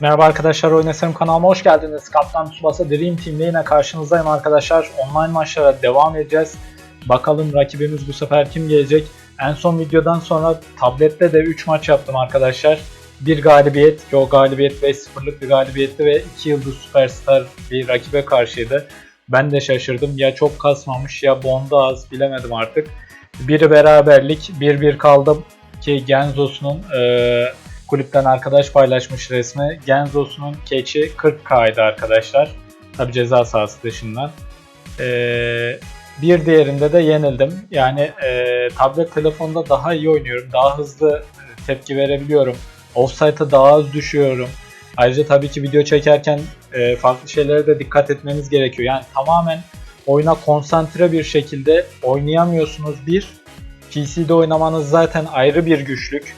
Merhaba arkadaşlar Oynasarım kanalıma hoş geldiniz. Kaptan Tsubasa Dream Team'le yine karşınızdayım arkadaşlar. Online maçlara devam edeceğiz. Bakalım rakibimiz bu sefer kim gelecek? En son videodan sonra tablette de 3 maç yaptım arkadaşlar. Bir galibiyet ki o galibiyet 5-0'lık bir galibiyetti ve 2 yıldız süperstar bir rakibe karşıydı. Ben de şaşırdım. Ya çok kasmamış ya bonda az bilemedim artık. Biri beraberlik 1-1 kaldım ki Genzo'sunun eee kulüpten arkadaş paylaşmış resmi. Genzo'sunun keçi 40k'ydı arkadaşlar. Tabi ceza sahası dışından. Ee, bir diğerinde de yenildim. Yani e, tablet telefonda daha iyi oynuyorum. Daha hızlı e, tepki verebiliyorum. Offside'a daha az düşüyorum. Ayrıca tabii ki video çekerken e, farklı şeylere de dikkat etmeniz gerekiyor. Yani tamamen oyuna konsantre bir şekilde oynayamıyorsunuz. Bir, PC'de oynamanız zaten ayrı bir güçlük.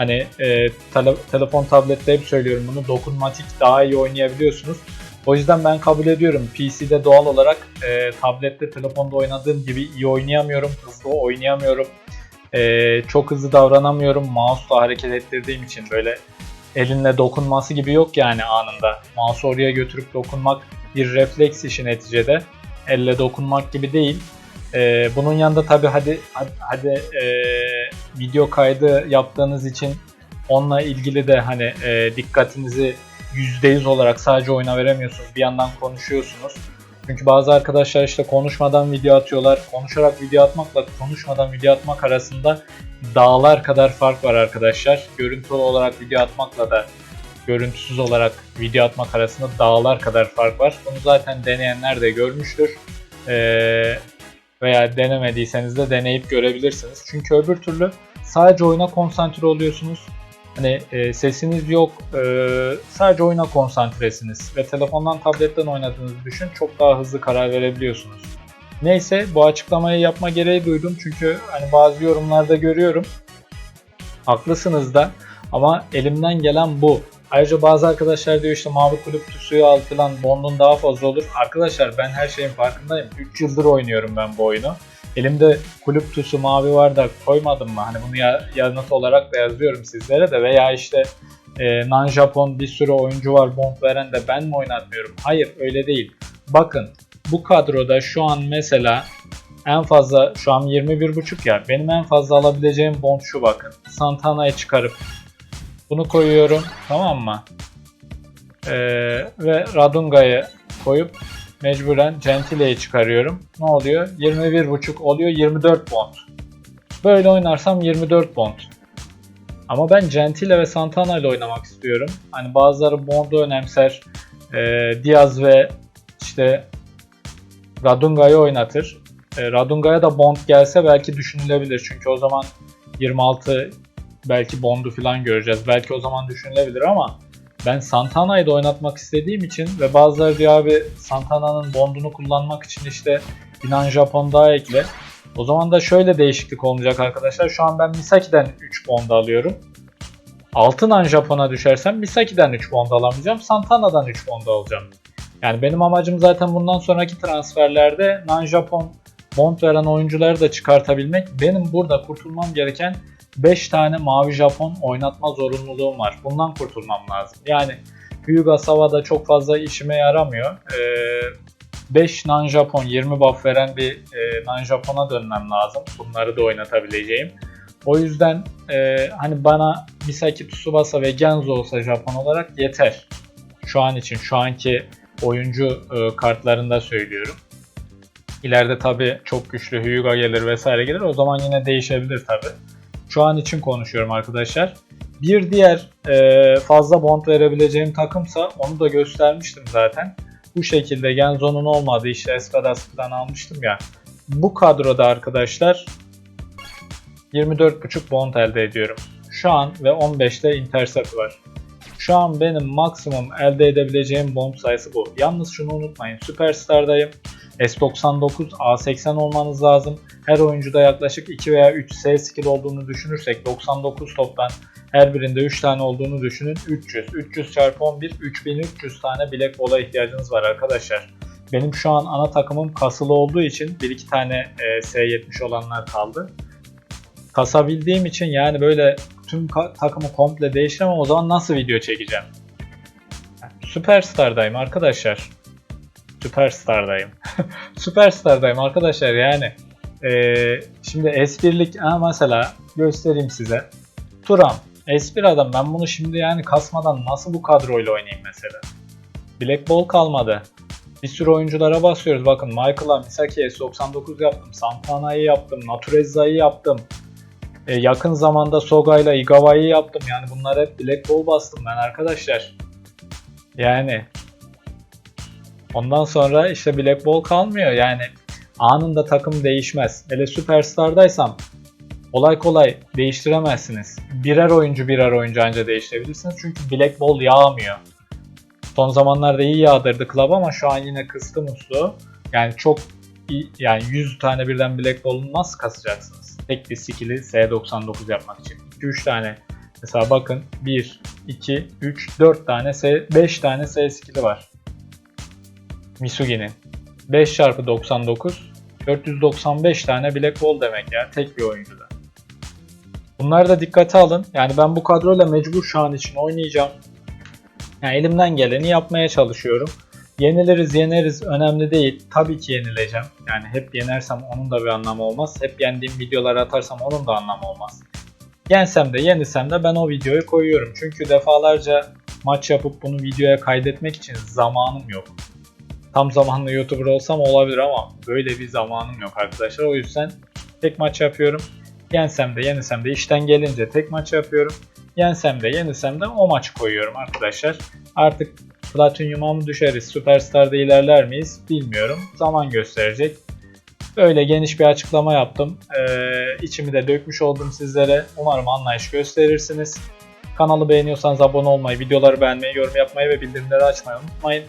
Hani e, tele- telefon tablette hep söylüyorum bunu dokunmatik daha iyi oynayabiliyorsunuz. O yüzden ben kabul ediyorum. PC'de doğal olarak e, tablette telefonda oynadığım gibi iyi oynayamıyorum. Hızlı oynayamıyorum. E, çok hızlı davranamıyorum. Mouse'la hareket ettirdiğim için böyle elinle dokunması gibi yok yani anında. Mouse'u oraya götürüp dokunmak bir refleks işi neticede. Elle dokunmak gibi değil. Ee, bunun yanında tabi hadi hadi, hadi e, video kaydı yaptığınız için onunla ilgili de hani e, dikkatinizi %100 olarak sadece oyuna veremiyorsunuz. Bir yandan konuşuyorsunuz. Çünkü bazı arkadaşlar işte konuşmadan video atıyorlar. Konuşarak video atmakla konuşmadan video atmak arasında dağlar kadar fark var arkadaşlar. Görüntü olarak video atmakla da görüntüsüz olarak video atmak arasında dağlar kadar fark var. Bunu zaten deneyenler de görmüştür. Ee, veya denemediyseniz de deneyip görebilirsiniz. Çünkü öbür türlü sadece oyuna konsantre oluyorsunuz. Hani e, sesiniz yok, e, sadece oyuna konsantresiniz ve telefondan, tabletten oynadığınızı düşün, çok daha hızlı karar verebiliyorsunuz. Neyse bu açıklamayı yapma gereği duydum çünkü hani bazı yorumlarda görüyorum. Haklısınız da ama elimden gelen bu. Ayrıca bazı arkadaşlar diyor işte mavi kulüp tüsüğü al falan bondun daha fazla olur. Arkadaşlar ben her şeyin farkındayım. 3 yıldır oynuyorum ben bu oyunu. Elimde kulüp tüsü mavi var da koymadım mı? Hani bunu ya, yanıt olarak da yazıyorum sizlere de veya işte e, non Japon bir sürü oyuncu var bond veren de ben mi oynatmıyorum? Hayır öyle değil. Bakın bu kadroda şu an mesela en fazla şu an 21.5 ya benim en fazla alabileceğim bond şu bakın. Santana'yı çıkarıp bunu koyuyorum tamam mı? Ee, ve Radunga'yı koyup mecburen Gentile'yi çıkarıyorum. Ne oluyor? 21.5 oluyor 24 bond. Böyle oynarsam 24 bond. Ama ben Gentile ve Santana ile oynamak istiyorum. Hani bazıları Bond'u önemser. Ee, Diaz ve işte Radunga'yı oynatır. Ee, Radunga'ya da Bond gelse belki düşünülebilir. Çünkü o zaman 26 belki Bond'u falan göreceğiz. Belki o zaman düşünülebilir ama ben Santana'yı da oynatmak istediğim için ve bazıları diyor abi Santana'nın Bond'unu kullanmak için işte Binan Japon daha ekle. O zaman da şöyle değişiklik olacak arkadaşlar. Şu an ben Misaki'den 3 Bond alıyorum. 6 Nan Japon'a düşersem Misaki'den 3 Bond alamayacağım. Santana'dan 3 Bond alacağım. Yani benim amacım zaten bundan sonraki transferlerde Nan Japon Bond veren oyuncuları da çıkartabilmek. Benim burada kurtulmam gereken 5 tane mavi Japon oynatma zorunluluğum var. Bundan kurtulmam lazım. Yani Hyuga Sava'da çok fazla işime yaramıyor. Ee, 5 non Japon 20 buff veren bir e, non Japon'a dönmem lazım. Bunları da oynatabileceğim. O yüzden e, hani bana Misaki Tsubasa ve Genzo olsa Japon olarak yeter. Şu an için, şu anki oyuncu e, kartlarında söylüyorum. İleride tabi çok güçlü Hyuga gelir vesaire gelir. O zaman yine değişebilir tabi. Şu an için konuşuyorum arkadaşlar. Bir diğer e, fazla bond verebileceğim takımsa onu da göstermiştim zaten. Bu şekilde Genzo'nun olmadığı işte Espadas'tan almıştım ya. Bu kadroda arkadaşlar 24.5 bond elde ediyorum. Şu an ve 15'te intercept var. Şu an benim maksimum elde edebileceğim bond sayısı bu. Yalnız şunu unutmayın. Superstar'dayım. S99, A80 olmanız lazım. Her oyuncuda yaklaşık 2 veya 3 S skill olduğunu düşünürsek 99 toptan her birinde 3 tane olduğunu düşünün. 300. 300 çarpı 11 3300 tane Black Ball'a ihtiyacınız var arkadaşlar. Benim şu an ana takımım kasılı olduğu için 1-2 tane e, S70 olanlar kaldı. Kasabildiğim için yani böyle tüm takımı komple değiştiremem o zaman nasıl video çekeceğim? Superstar'dayım arkadaşlar. Superstar'dayım. Superstar'dayım arkadaşlar yani. Ee, şimdi S1'lik ha mesela göstereyim size. Turan. S1 adam ben bunu şimdi yani kasmadan nasıl bu kadroyla oynayayım mesela. Black Ball kalmadı. Bir sürü oyunculara basıyoruz. Bakın Michael'a, Misaki'ye S99 yaptım. Santana'yı yaptım. Natureza'yı yaptım. Ee, yakın zamanda Soga'yla Igawa'yı yaptım. Yani bunlar hep Black Ball bastım ben arkadaşlar. Yani ondan sonra işte Black Ball kalmıyor. Yani anında takım değişmez. Hele Superstar'daysam kolay kolay değiştiremezsiniz. Birer oyuncu birer oyuncu anca değiştirebilirsiniz. Çünkü Black Ball yağmıyor. Son zamanlarda iyi yağdırdı club ama şu an yine kıstı musluğu. Yani çok iyi, yani 100 tane birden Black Ball'u nasıl kasacaksınız? Tek bir skill'i S99 yapmak için. 2-3 tane mesela bakın 1, 2, 3, 4 tane S, 5 tane S skill'i var. Misugi'nin. 5 çarpı 99 495 tane Black Ball demek ya tek bir oyuncuda. Bunları da dikkate alın. Yani ben bu kadroyla mecbur şu an için oynayacağım. Yani elimden geleni yapmaya çalışıyorum. Yeniliriz yeneriz önemli değil. Tabii ki yenileceğim. Yani hep yenersem onun da bir anlamı olmaz. Hep yendiğim videoları atarsam onun da anlamı olmaz. Yensem de yenisem de ben o videoyu koyuyorum. Çünkü defalarca maç yapıp bunu videoya kaydetmek için zamanım yok. Tam zamanlı YouTuber olsam olabilir ama böyle bir zamanım yok arkadaşlar. O yüzden tek maç yapıyorum. Yensem de yenisem de işten gelince tek maç yapıyorum. Yensem de yenisem de o maçı koyuyorum arkadaşlar. Artık Platinum'a mı düşeriz, Superstar'da ilerler miyiz bilmiyorum. Zaman gösterecek. Böyle geniş bir açıklama yaptım. Ee, içimi de dökmüş oldum sizlere. Umarım anlayış gösterirsiniz. Kanalı beğeniyorsanız abone olmayı, videoları beğenmeyi, yorum yapmayı ve bildirimleri açmayı unutmayın.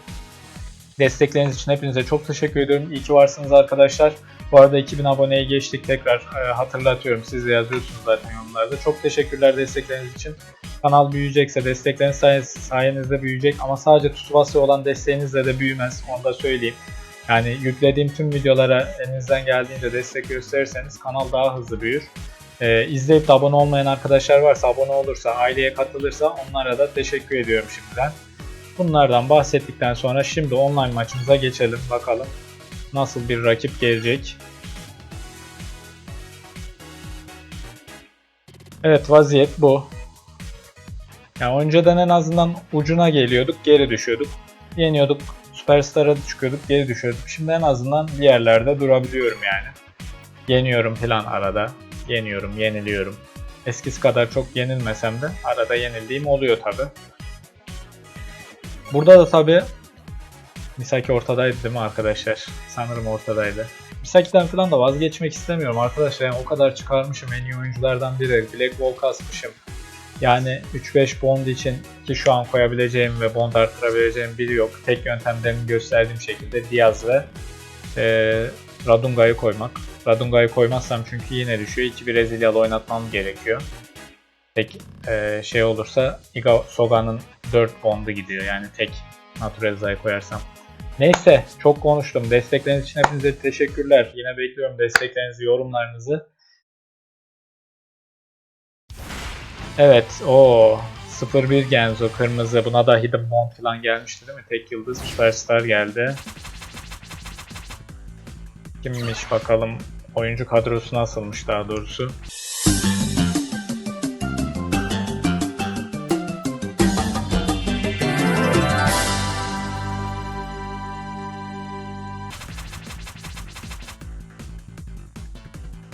Destekleriniz için hepinize çok teşekkür ediyorum. İyi ki varsınız arkadaşlar. Bu arada 2000 aboneye geçtik. Tekrar e, hatırlatıyorum. Siz de yazıyorsunuz zaten yorumlarda. Çok teşekkürler destekleriniz için. Kanal büyüyecekse destekleriniz sayes- sayenizde büyüyecek. Ama sadece Tsubasa olan desteğinizle de büyümez. Onu da söyleyeyim. Yani yüklediğim tüm videolara elinizden geldiğince destek gösterirseniz kanal daha hızlı büyür. Ee, izleyip de abone olmayan arkadaşlar varsa, abone olursa, aileye katılırsa onlara da teşekkür ediyorum şimdiden. Bunlardan bahsettikten sonra şimdi online maçımıza geçelim bakalım nasıl bir rakip gelecek. Evet vaziyet bu. Yani önceden en azından ucuna geliyorduk, geri düşüyorduk. Yeniyorduk, Superstar'a çıkıyorduk, geri düşüyorduk. Şimdi en azından bir yerlerde durabiliyorum yani. Yeniyorum falan arada. Yeniyorum, yeniliyorum. Eskisi kadar çok yenilmesem de arada yenildiğim oluyor tabi. Burada da tabi Misaki ortadaydı değil mi arkadaşlar? Sanırım ortadaydı. Misaki'den falan da vazgeçmek istemiyorum arkadaşlar. Yani o kadar çıkarmışım en iyi oyunculardan biri. Black Ball kasmışım. Yani 3-5 bond için ki şu an koyabileceğim ve bond arttırabileceğim biri yok. Tek yöntemlerini gösterdiğim şekilde Diaz ve e, Radunga'yı koymak. Radunga'yı koymazsam çünkü yine düşüyor. 2 Brezilyalı oynatmam gerekiyor. Tek e, şey olursa Iga Soga'nın 4 bondu gidiyor. Yani tek Natureza'yı koyarsam. Neyse çok konuştum. Destekleriniz için hepinize teşekkürler. Yine bekliyorum desteklerinizi, yorumlarınızı. Evet o 01 Genzo kırmızı. Buna da Hidden Bond falan gelmişti değil mi? Tek yıldız Superstar geldi. Kimmiş bakalım. Oyuncu kadrosu nasılmış daha doğrusu.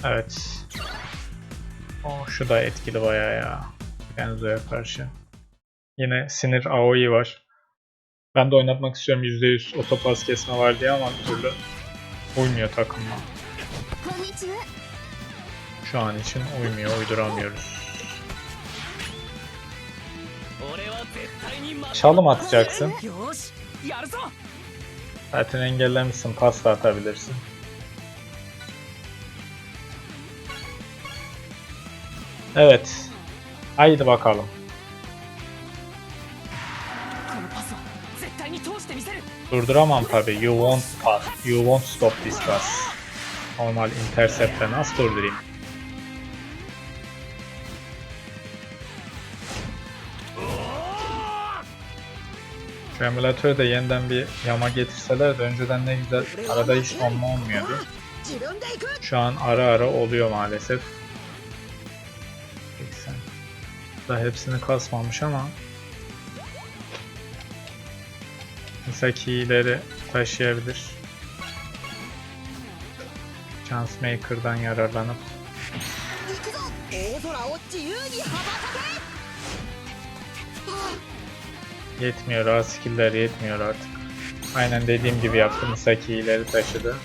Evet. O şu da etkili bayağı ya. Genzo'ya karşı. Yine sinir AoE var. Ben de oynatmak istiyorum %100 otopas kesme var diye ama bir türlü uymuyor takımla. Şu an için uymuyor, uyduramıyoruz. Çalım atacaksın. Zaten engellemişsin, pas da atabilirsin. Evet. Haydi bakalım. Durduramam tabi. You won't pass. You won't stop this pass. Normal intercept'te nasıl durdurayım? Şu emülatörü yeniden bir yama getirseler de önceden ne güzel arada hiç olma olmuyordu. Şu an ara ara oluyor maalesef. Daha hepsini kasmamış ama Mesela keyleri taşıyabilir. Chance Maker'dan yararlanıp Yetmiyor, A skill'ler yetmiyor artık. Aynen dediğim gibi yaptı. Misaki ileri taşıdı.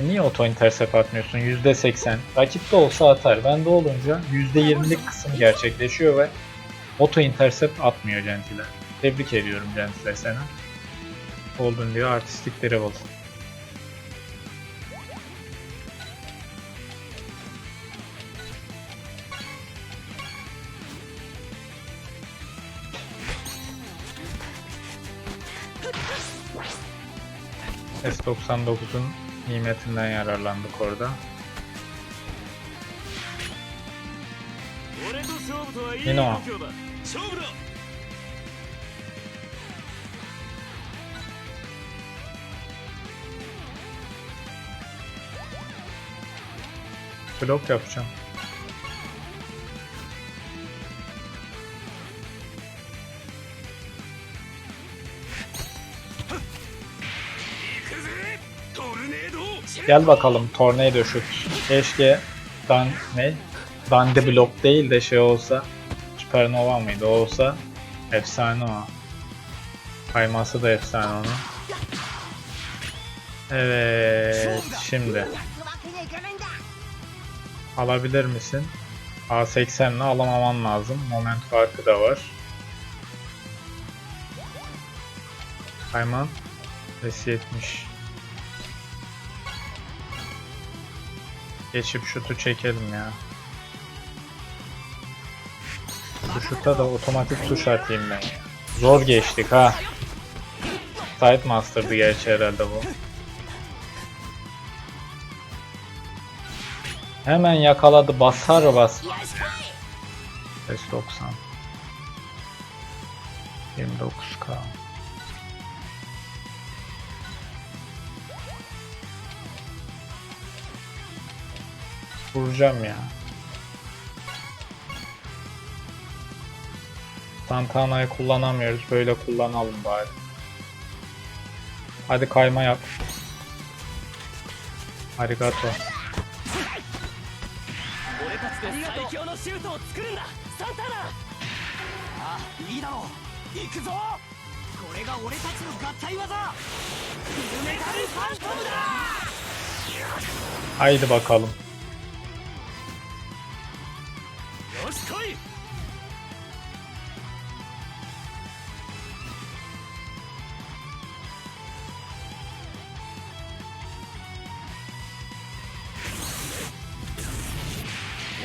Niye auto intercept atmıyorsun? %80. Rakipte olsa atar. Bende olunca %20'lik kısım gerçekleşiyor ve auto intercept atmıyor Gentile. Tebrik ediyorum Gentile seni. Oldun diyor artistik dribble. S99'un nimetinden yararlandık orada. Yine o. Blok yapacağım. Gel bakalım tornado şut. Keşke dan ne? Dande blok değil de şey olsa. Supernova mıydı? O olsa efsane o. Kayması da efsane onun. Evet şimdi. Alabilir misin? A80'le alamaman lazım. Moment farkı da var. Kayman. S70. Geçip şutu çekelim ya. Bu şuta da otomatik tuş atayım ben. Zor geçtik ha. Side Master'dı gerçi herhalde bu. Hemen yakaladı basar bas. S90 29k Vuracağım ya. Santana'yı kullanamıyoruz. Böyle kullanalım bari. Hadi kayma yap. Arigato. Haydi bakalım. し来い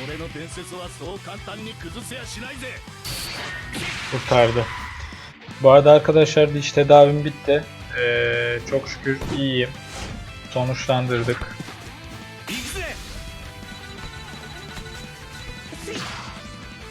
俺の伝説はそう簡単に崩せやしないぜ kurtardı. Bu arada arkadaşlar diş tedavim bitti. Ee, çok şükür iyiyim. Sonuçlandırdık.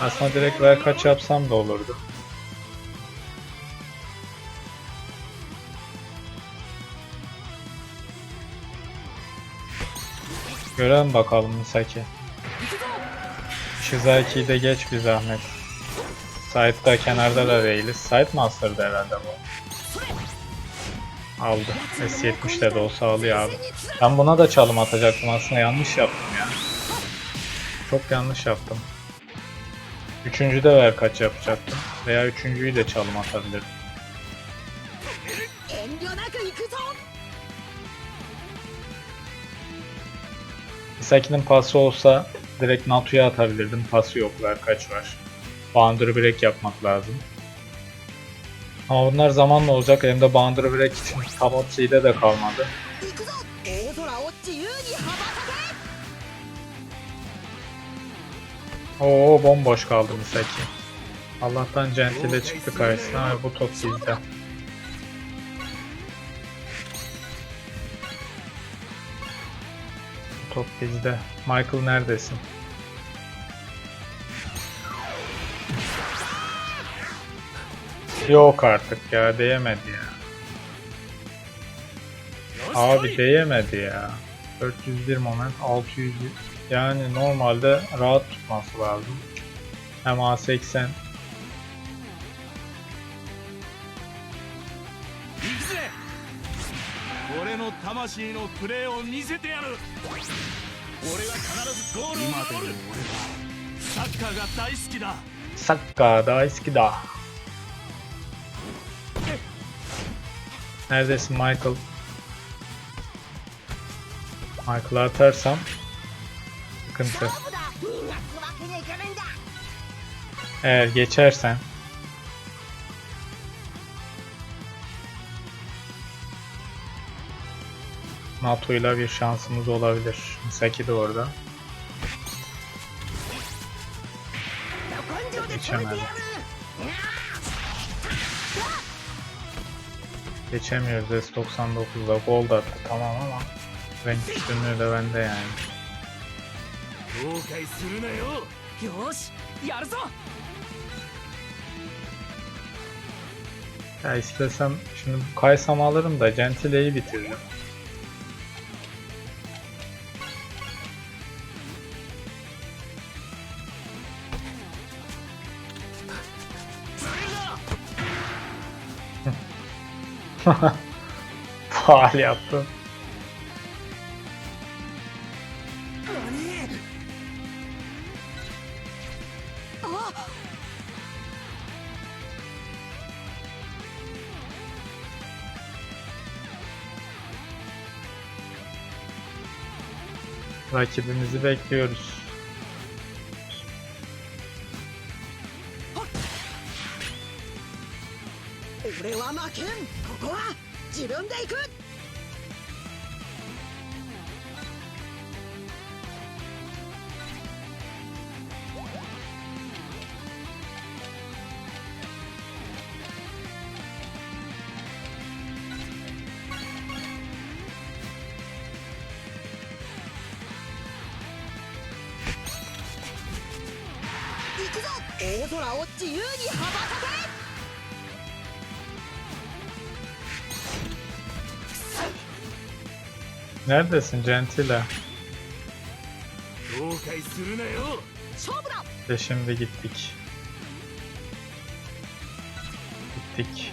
Aslında direkt ver kaç yapsam da olurdu. Gören bakalım Misaki. Shizaki'yi de geç bir zahmet. Sait da kenarda da değiliz. Sait Master'da herhalde bu. Aldı. S70'de de olsa alıyor abi. Ben buna da çalım atacaktım aslında yanlış yaptım. Çok yanlış yaptım. Üçüncüde ver kaç yapacaktım. Veya üçüncüyü de çalım atabilirdim. Isaki'nin pası olsa direkt Natu'ya atabilirdim. Pası yok ver kaç var. Boundary break yapmak lazım. Ama bunlar zamanla olacak. Elimde Boundary break için tam de kalmadı. Oo bomboş kaldı Misaki. Allah'tan Gentile çıktı karşısına ve bu top bizde. Top bizde. Michael neredesin? Yok artık ya değemedi ya. Abi değemedi ya. 401 moment 600 yani normalde rahat tutması lazım. Hem A80 行くぜ俺の魂のプレーを見せてやる俺は必ずゴールを守るサッカーが大好きだ Sakka da eski da. Neredesin Michael? Michael'ı atarsam sıkıntı. 勝負だ逃がすわ sıkıntı. Eğer geçersen. NATO ile bir şansımız olabilir. Misaki de orada. Geçemedik. Geçemiyoruz S99'da gol da attı tamam ama renk üstünlüğü de bende yani. 後悔するなよよしやるぞ Ya istesem şimdi bu Kaysam'ı alırım da Gentile'yi bitiririm. Faal yaptım. Rakibimizi bekliyoruz. 空を自由に羽ばたけ Neredesin Gentile? 後悔するなよ勝負だ Ve şimdi gittik. Gittik.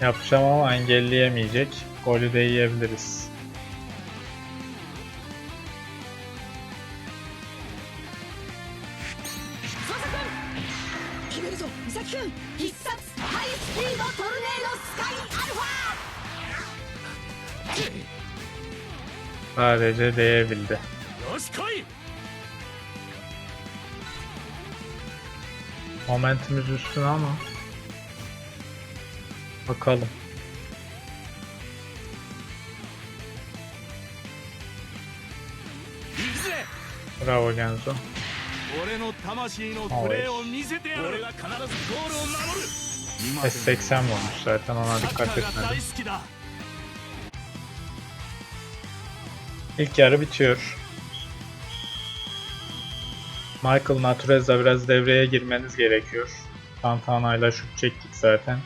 Yapacağım ama engelleyemeyecek. Golü de yiyebiliriz. Sadece değebildi. Momentimiz üstüne ama bakalım. Bravo Genzo. S80 varmış zaten ona dikkat etmedim. İlk yarı bitiyor. Michael Naturez'la biraz devreye girmeniz gerekiyor. Santana ile şut çektik zaten.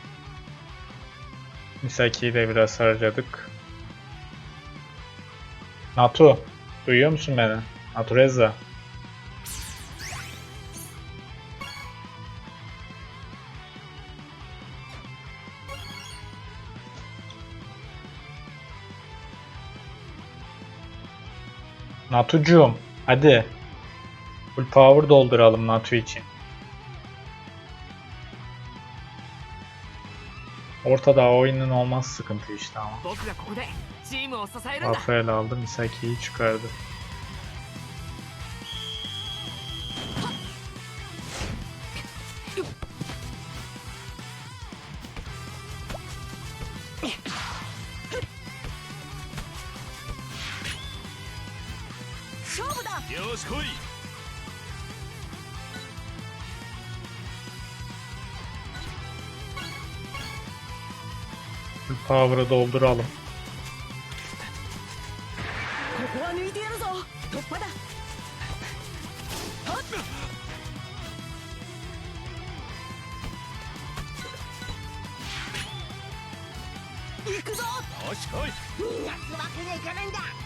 Misaki'yi de biraz harcadık. Natu, duyuyor musun beni? Naturezza. Natucuğum hadi. Full power dolduralım Natu için. Ortada oyunun olmaz sıkıntı işte ama. Rafael aldı Misaki'yi çıkardı. tower'ı dolduralım. Hoş koy. Nasıl bakın ekranında?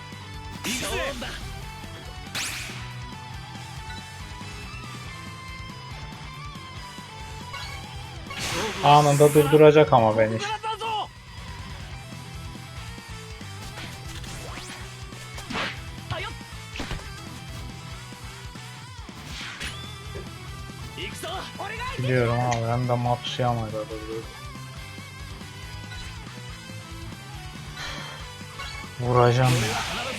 Yoğunda. Anında durduracak ama beni. Biliyorum abi hem de Matsuyama ile duruyor. Vuracağım ya.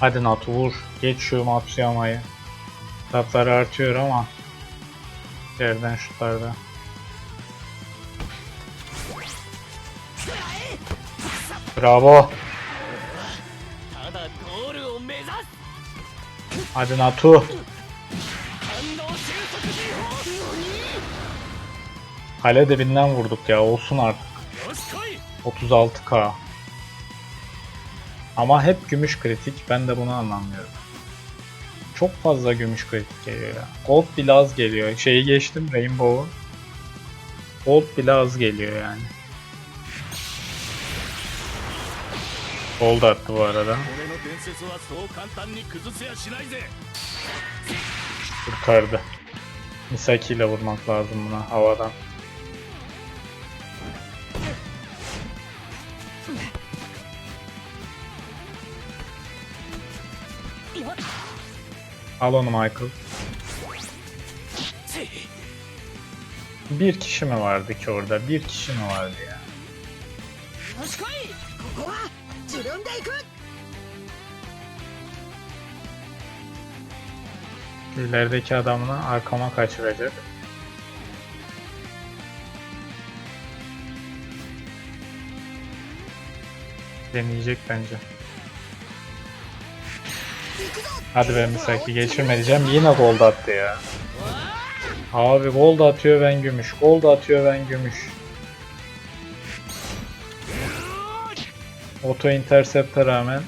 Hadi Nat vur. Geç şu Matsuyama'yı. Tatlar artıyor ama yerden şutlarda. Bravo. Hadi Natu. Kale dibinden vurduk ya olsun artık. 36k. Ama hep gümüş kritik. Ben de bunu anlamıyorum. Çok fazla gümüş kritik geliyor ya. Gold bile az geliyor. Şeyi geçtim Rainbow'u. Gold bile az geliyor yani. Gold attı bu arada. Kurtardı. Misaki ile vurmak lazım buna havadan. Al onu Michael. Bir kişi mi vardı ki orada? Bir kişi mi vardı ya? İlerideki adamını arkama kaçıracak. Deneyecek bence. Hadi be Misaki geçirme diyeceğim. Yine gold attı ya. Abi gold atıyor ben gümüş. Gold atıyor ben gümüş. Auto intercept'e rağmen.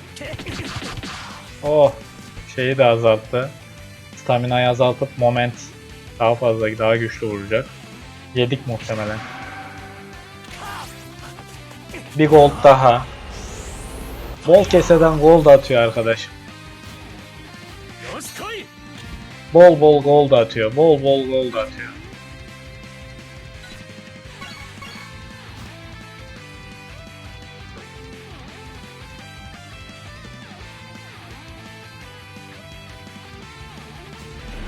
Oh. Şeyi de azalttı. Stamina'yı azaltıp moment daha fazla daha güçlü vuracak. Yedik muhtemelen. Bir gold daha. Bol keseden gold atıyor arkadaş. Bol bol gol da atıyor. Bol bol gol da atıyor.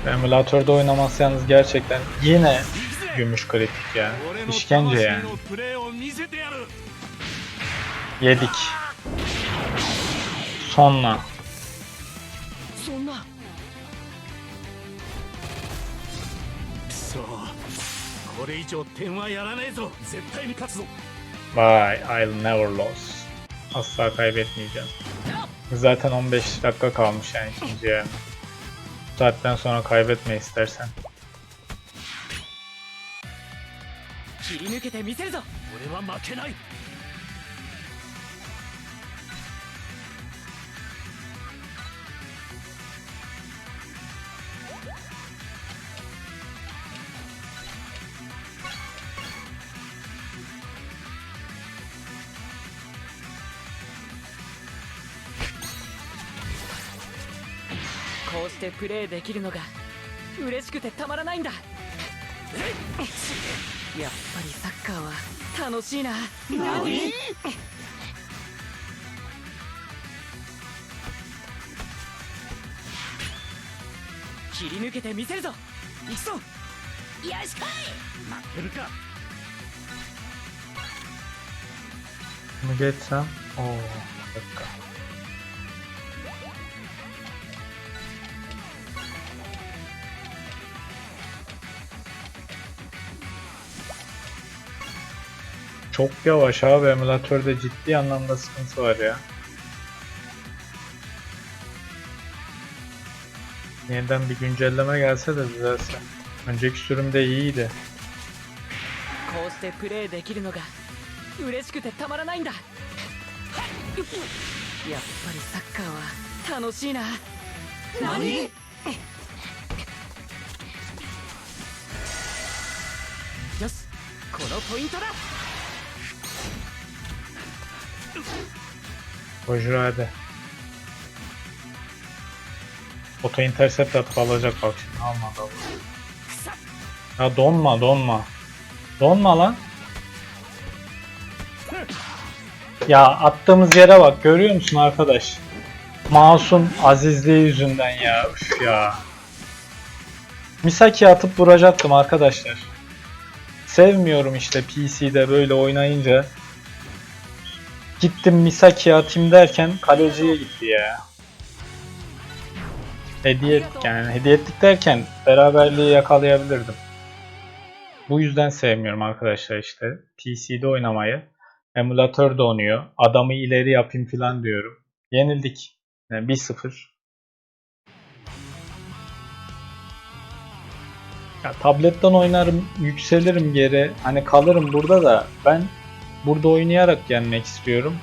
Emülatörde oynaması yalnız gerçekten yine gümüş kritik ya. İşkence yani. Yedik. Sonra. これ以上点はやらねえぞ絶対に勝つぞ Bye, I'll never lose. Asla kaybetmeyeceğim. Zaten 15 dakika kalmış yani ikinci yarım. Bu saatten sonra kaybetme istersen. プレーできるのが嬉しくてたまらないんだ。やっぱりサッカーは楽しいな。何？切り抜けてみせるぞ。行くぞ。よしこ待ってるか。Bunu geçsem. Oo, bir Çok yavaş abi emülatörde ciddi anlamda sıkıntı var ya. Yeniden bir güncelleme gelse de düzelse. Önceki sürümde iyiydi. こうしてプレーできるのが嬉しくてたまらないんだやっぱりサッカーは楽しいな何よしこのポイントだ Bojra hadi. Oto intercept atıp alacak bak şimdi almadı aldı. Ya donma donma. Donma lan. Ya attığımız yere bak görüyor musun arkadaş? Masum azizliği yüzünden ya. Üf ya. Misaki atıp vuracaktım arkadaşlar. Sevmiyorum işte PC'de böyle oynayınca. Gittim Misaki atayım derken kaleciye gitti ya. Hediye ettik yani hediye ettik derken beraberliği yakalayabilirdim. Bu yüzden sevmiyorum arkadaşlar işte PC'de oynamayı. Emülatör de oynuyor. Adamı ileri yapayım falan diyorum. Yenildik. Yani 1-0. Ya tabletten oynarım, yükselirim geri. Hani kalırım burada da ben burada oynayarak yenmek istiyorum.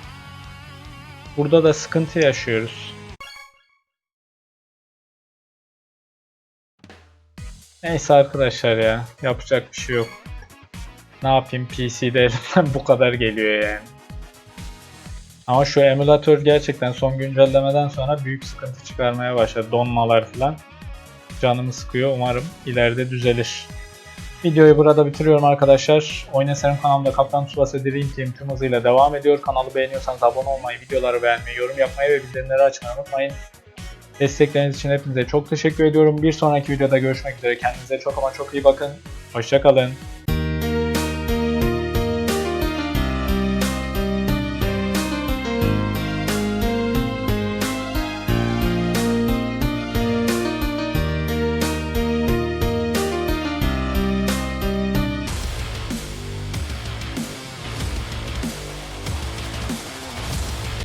Burada da sıkıntı yaşıyoruz. Neyse arkadaşlar ya. Yapacak bir şey yok. Ne yapayım PC'de elimden bu kadar geliyor yani. Ama şu emülatör gerçekten son güncellemeden sonra büyük sıkıntı çıkarmaya başladı. Donmalar falan. Canımı sıkıyor. Umarım ileride düzelir. Videoyu burada bitiriyorum arkadaşlar. Oynasarım kanalımda Kaptan Tsubasa Dream Team tüm hızıyla devam ediyor. Kanalı beğeniyorsanız abone olmayı, videoları beğenmeyi, yorum yapmayı ve bildirimleri açmayı unutmayın. Destekleriniz için hepinize çok teşekkür ediyorum. Bir sonraki videoda görüşmek üzere. Kendinize çok ama çok iyi bakın. Hoşçakalın.